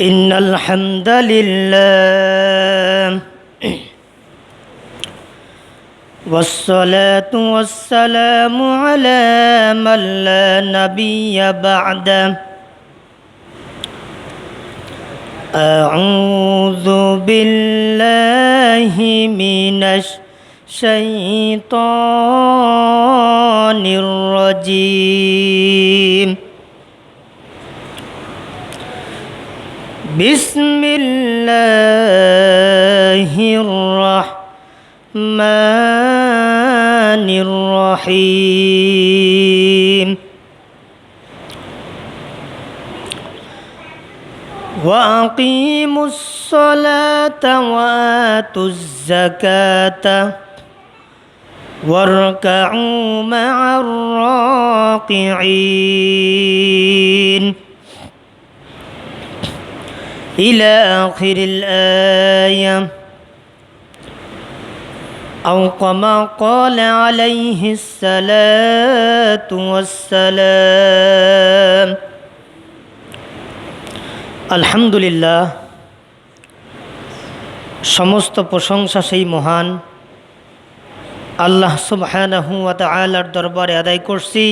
إن الحمد لله والصلاة والسلام على من لا نبي بعده. أعوذ بالله من الشيطان الرجيم. بسم الله الرحمن الرحيم. وأقيموا الصلاة وآتوا الزكاة واركعوا مع الراكعين. إلى آخر الآية أو كما قال عليه الصلاة والسلام আলহামদুলিল্লাহ সমস্ত প্রশংসা সেই মহান আল্লাহ সুবহানাহু ওয়া তাআলার দরবারে আদায় করছি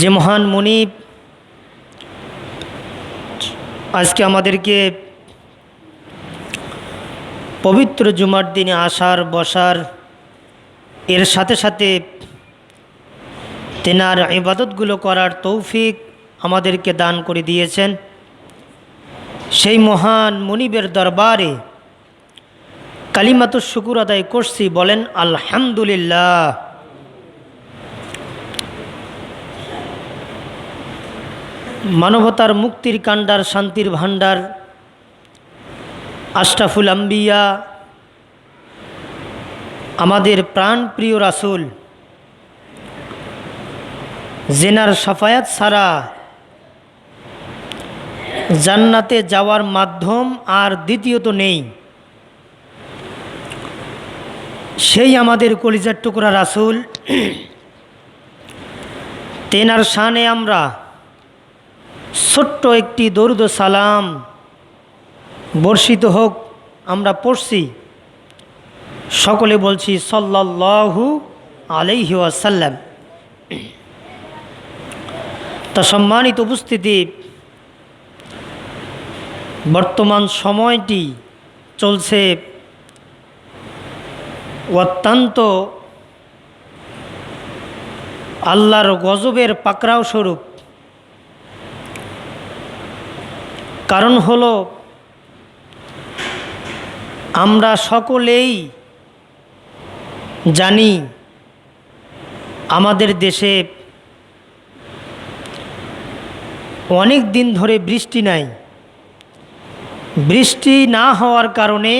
যে মহান মুনিব আজকে আমাদেরকে পবিত্র জুমার দিনে আসার, বসার, এর সাথে সাথে তেনার ইবাদতগুলো করার তৌফিক আমাদেরকে দান করে দিয়েছেন। সেই মহান মনিবের দরবারে কালিমাত শুকুর আদায় করছি, বলেন, আলহামদুলিল্লাহ। মানবতার মুক্তির কাণ্ডার, শান্তির ভাণ্ডার, আশরাফুল আম্বিয়া, আমাদের প্রাণপ্রিয় রাসুল, জেনার সাফায়াত ছাড়া জান্নাতে যাওয়ার মাধ্যম আর দ্বিতীয়ত নেই। সেই আমাদের কলিজার টুকরা রাসুল, তেনার শানে আমরা ছোট্ট একটি দরুদ সালাম বর্ষিত হোক, আমরা পড়ছি। সকলে বলছি সল্লাহু আলাইহি আসাল্লাম তা সম্মানিত উপস্থিতি, বর্তমান সময়টি চলছে অত্যন্ত আল্লাহর গজবের পাকড়াও স্বরূপ। কারণ হলো, আমরা সকলেই জানি আমাদের দেশে অনেক দিন ধরে বৃষ্টি নাই। বৃষ্টি না হওয়ার কারণে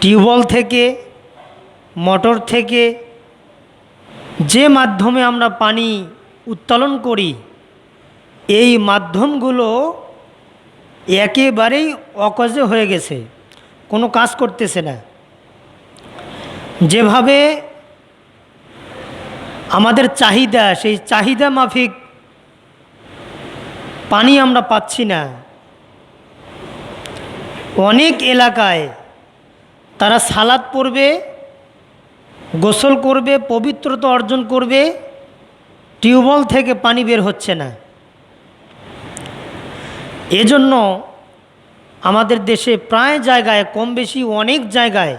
টিউবওয়েল থেকে, মোটর থেকে যে মাধ্যমে আমরা পানি উত্তোলন করি, এই মাধ্যমগুলো একেবারেই অকজে হয়ে গেছে, কোনো কাজ করতেছে না। যেভাবে আমাদের চাহিদা, সেই চাহিদা মাফিক পানি আমরা পাচ্ছি না। অনেক এলাকায় তারা সালাদ পড়বে, গোসল করবে, পবিত্রতা অর্জন করবে, টিউবওয়েল থেকে পানি বের হচ্ছে না। এজন্য আমাদের দেশে প্রায় জায়গায় কম বেশি অনেক জায়গায়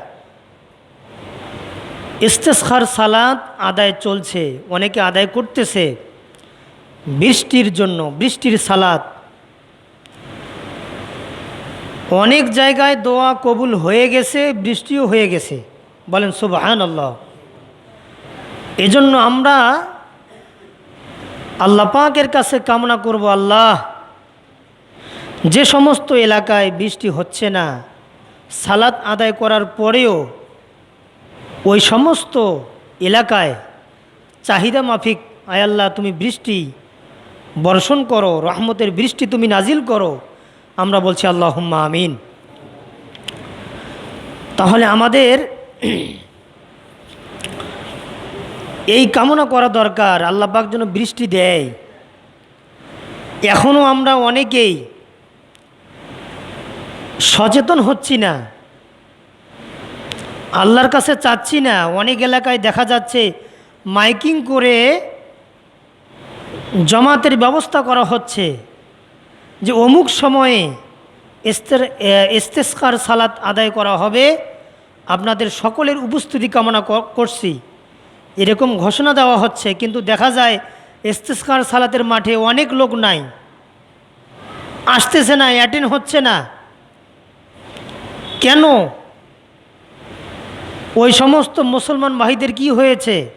ইস্তেসখার সালাদ আদায় চলছে, অনেকে আদায় করতেছে। বৃষ্টির জন্য, বৃষ্টির সালাদ অনেক জায়গায় দোয়া কবুল হয়ে গেছে, বৃষ্টিও হয়ে গেছে। বলেন সুবাহান আল্লাহ এজন্য আমরা আল্লাহ পাকের কাছে কামনা করব, আল্লাহ যে সমস্ত এলাকায় বৃষ্টি হচ্ছে না, সালাত আদায় করার পরেও ওই সমস্ত এলাকায় চাহিদা মাফিক আয়াল্লাহ তুমি বৃষ্টি বর্ষণ করো, রহমতের বৃষ্টি তুমি নাজিল করো, আমরা বলছি আল্লাহ হুম্মা আমিন। তাহলে আমাদের এই কামনা করা দরকার, আল্লাহ পাক যেন বৃষ্টি দেয়। এখনও আমরা অনেকেই সচেতন হচ্ছি না। আল্লাহর কাছে চাচ্ছি না। অনেক এলাকায় দেখা যাচ্ছে মাইকিং করে জমাতের ব্যবস্থা করা হচ্ছে যে অমুক সময়ে ইস্তেস্কার সালাত আদায় করা হবে। আপনাদের সকলের উপস্থিতি কামনা করছি। এরকম ঘোষণা দেওয়া হচ্ছে, কিন্তু দেখা যায় ইস্তেস্কার সালাতের মাঠে অনেক লোক নাই। আসতেছে না, অ্যাটেন্ড হচ্ছে না। কেন? ওই সমস্ত মুসলমান ভাইদের কি হয়েছে?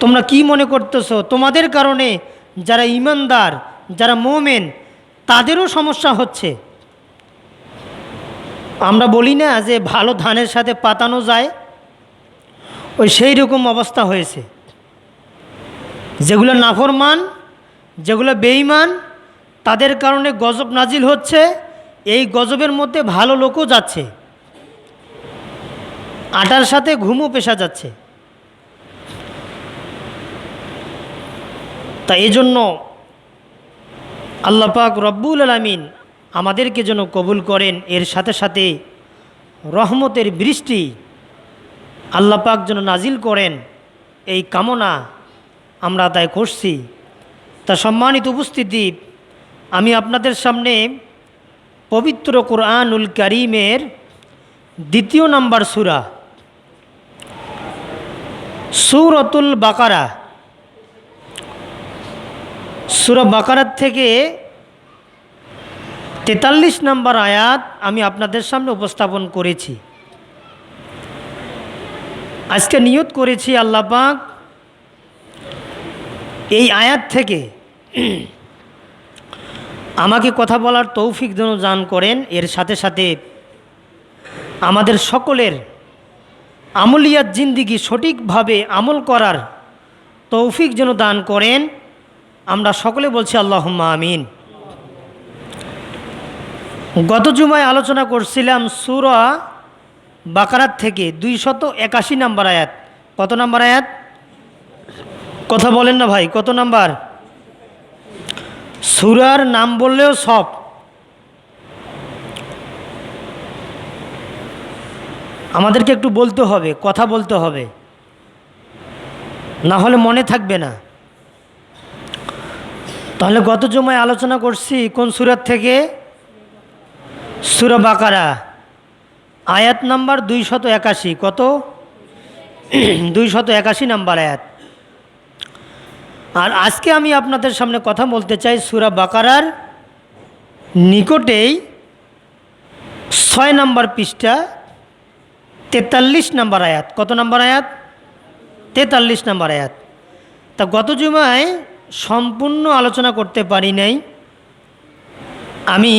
তোমরা কি মনে করতেছো? তোমাদের কারণে যারা ইমানদার, যারা মোমেন, তাদেরও সমস্যা হচ্ছে। আমরা বলি না যে ভালো ধানের সাথে পাতানো যায়, ওই সেই রকম অবস্থা হয়েছে। যেগুলো নাফরমান, যেগুলো বেঈমান, তাদের কারণে গজব নাজিল হচ্ছে। এই গজবের মধ্যে ভালো লোকও যাচ্ছে। আটার সাথে ঘুমও পেশা যাচ্ছে। তা এই জন্য আল্লাপাক রব্বুল আলমিন আমাদেরকে যেন কবুল করেন, এর সাথে সাথে রহমতের বৃষ্টি আল্লাপাক যেন নাজিল করেন, এই কামনা আমরা আদায় করছি। তা সম্মানিত উপস্থিতি, আমি আপনাদের সামনে পবিত্র কোরআনুল করিমের দ্বিতীয় নম্বর সুরা, সুরতুল বাকারা। সুরা বাকারার থেকে তেতাল্লিশ নম্বর আয়াত আমি আপনাদের সামনে উপস্থাপন করেছি। আজকে নিয়ত করেছি আল্লাপাক এই আয়াত থেকে আমাকে কথা বলার তৌফিক যেন দান করেন, এর সাথে সাথে আমাদের সকলের আমলিয়াত জিন্দিগি সঠিকভাবে আমল করার তৌফিক যেন দান করেন। আমরা সকলে বলছি আল্লাহম্মা আমিন। গত জুমায় আলোচনা করছিলাম সুরা বাকারাত থেকে দুইশত একাশি নাম্বার আয়াত। কত নাম্বার আয়াত? কথা বলেন না ভাই, কত নাম্বার? সুরার নাম বললেও সব। আমাদেরকে একটু বলতে হবে, কথা বলতে হবে। না হলে মনে থাকবে না। তাহলে গত জমায় আলোচনা করছি, কোন সুরাত থেকে? সুরা বাকারা, আয়াত নাম্বার দুইশত একাশি। কত? দুই শত একাশি নাম্বার আয়াত। আর আজকে আমি আপনাদের সামনে কথা বলতে চাই সুরা বাকারার নিকটেই ছয় নাম্বার পৃষ্ঠা, তেতাল্লিশ নাম্বার আয়াত। কত নাম্বার আয়াত? তেতাল্লিশ নাম্বার আয়াত। তা গত জুমায় সম্পূর্ণ আলোচনা করতে পারি নাই। আমি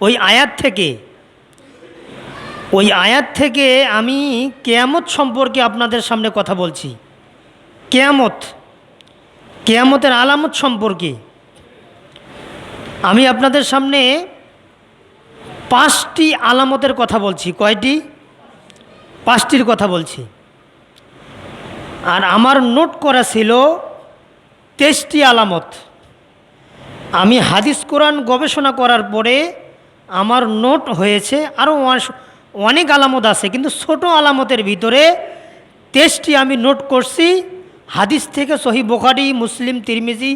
ওই আয়াত থেকে, ওই আয়াত থেকে আমি কেয়ামত সম্পর্কে আপনাদের সামনে কথা বলছি। কেয়ামত, কেয়ামতের আলামত সম্পর্কে আমি আপনাদের সামনে পাঁচটি আলামতের কথা বলছি। কয়টি? পাঁচটির কথা বলছি। আর আমার নোট করা ছিল তেইশটি আলামত। আমি হাদিস কোরআন গবেষণা করার পরে আমার নোট হয়েছে আরও অনেক আলামত আছে, কিন্তু ছোট আলামতের ভিতরে তেইশটি আমি নোট করছি। হাদিস থেকে সহি বোখারি, মুসলিম, তিরমিজি,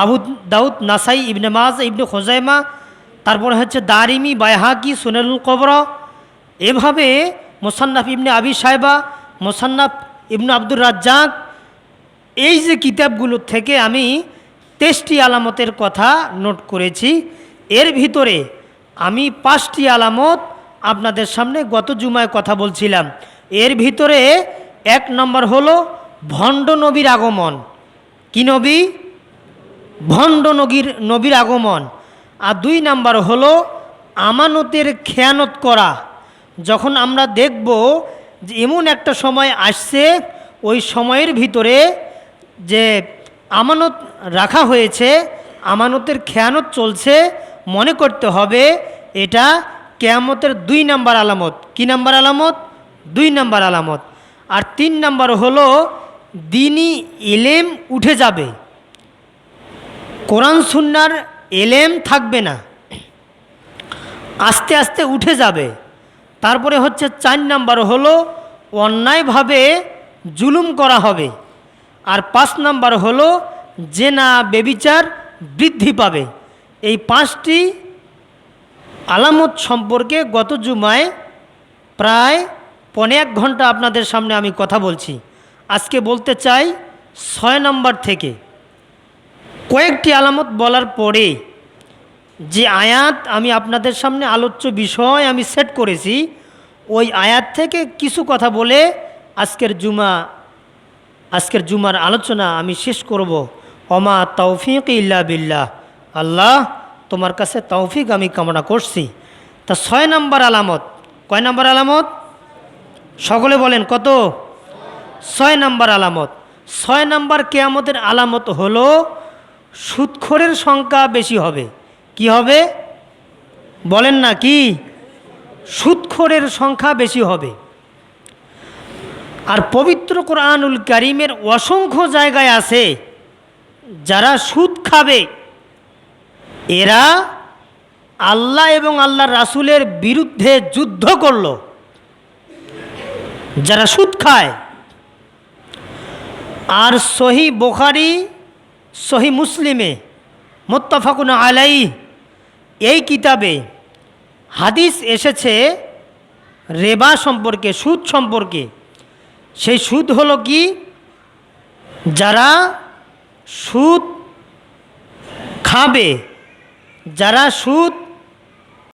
আবু দাউদ, নাসাই, ইবনে মাজ, ইবনে খোজাইমা, তারপরে হচ্ছে দারিমি, বাইহাকি সুনেলুল কবর। এভাবে মোসান্নাফ ইবনে আবি সাহেবা মোসান্নাফ ইবনে আব্দুর রাজ্জাক, এই যে কিতাবগুলোর থেকে আমি তেইশটি আলামতের কথা নোট করেছি, এর ভিতরে আমি পাঁচটি আলামত আপনাদের সামনে গত জুমায় কথা বলছিলাম। এর ভিতরে এক নম্বর হলো ভণ্ড নবীর আগমন। কি নবী? ভণ্ড নবীর নবীর আগমন। আর দুই নাম্বার হলো আমানতের খেয়ানত করা। যখন আমরা দেখব যে এমন একটা সময় আসছে, ওই সময়ের ভিতরে যে আমানত রাখা হয়েছে, আমানতের খেয়ানত চলছে, মনে করতে হবে এটা কেয়ামতের দুই নাম্বার আলামত। কি নাম্বার আলামত? দুই নাম্বার আলামত। আর তিন নাম্বার হলো দিনই এলেম উঠে যাবে। কোরআন সুন্নার এলেম থাকবে না। আস্তে আস্তে উঠে যাবে। তারপরে হচ্ছে চার নাম্বার হলো, অন্যায়ভাবে জুলুম করা হবে। আর পাঁচ নাম্বার হলো, জেনা, বেবিচার বৃদ্ধি পাবে। এই পাঁচটি আলামত সম্পর্কে গত জুমায় প্রায় পনে এক ঘণ্টা আপনাদের সামনে আমি কথা বলছি। আজকে বলতে চাই ছয় নম্বর থেকে। কয়েকটি আলামত বলার পরে যে আয়াত আমি আপনাদের সামনে আলোচ্য বিষয় আমি সেট করেছি, ওই আয়াত থেকে কিছু কথা বলে আজকের জুমা, আজকের জুমার আলোচনা আমি শেষ করব। অমা তৌফিক ইল্লা বিল্লাহ। আল্লাহ তোমার কাছে তৌফিক আমি কামনা করছি। তা ছয় নম্বর আলামত, কয় নম্বর আলামত? সকলে বলেন কত? ছয় নম্বর আলামত। ছয় নম্বর কেয়ামতের আলামত হল সুৎখোরের সংখ্যা বেশি হবে। কি হবে? বলেন না কি? সুৎখোরের সংখ্যা বেশি হবে। আর পবিত্র কোরআনুল করিমের অসংখ্য জায়গায় আছে, যারা সুদ খাবে। এরা আল্লাহ এবং আল্লাহ রাসুলের বিরুদ্ধে যুদ্ধ করল। যারা সুদ খায় আর সহি বোখারি, সহি মুসলিমে, মোত্তাফাকুন আলাই এই কিতাবে হাদিস এসেছে রেবা সম্পর্কে, সুদ সম্পর্কে। সেই সুদ হলো কি? যারা সুদ খাবে, যারা সুদ